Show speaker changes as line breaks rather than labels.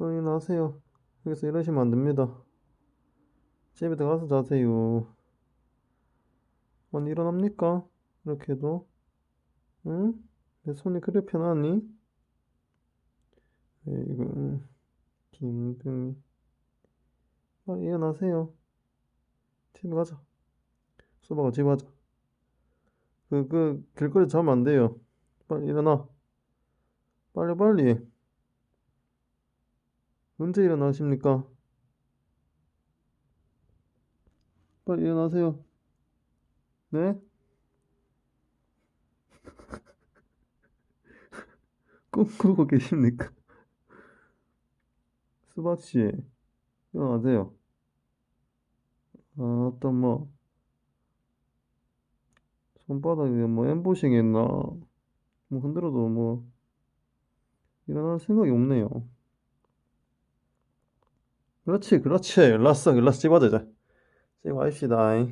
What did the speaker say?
어, 일어나세요. 여기서 이러시면 안 됩니다. 집에 들어가서 자세요. 아니, 일어납니까? 이렇게 해도? 응? 내 손이 그래 편하니? 에이구, 음, 김등이. 빨리 일어나세요. 집에 가자. 수박아, 집에 가자. 그, 그, 길거리 자면 안 돼요. 빨리 일어나. 빨리, 빨리. 언제 일어나십니까? 빨리 일어나세요. 네? 꿈꾸고 계십니까? 수박씨, 일어나세요. 아, 또 뭐, 손바닥에 뭐 엠보싱 했나? 뭐 흔들어도 뭐, 일어날 생각이 없네요. 그렇지, 그렇지. 집어자, 이제. 집에 가입시다.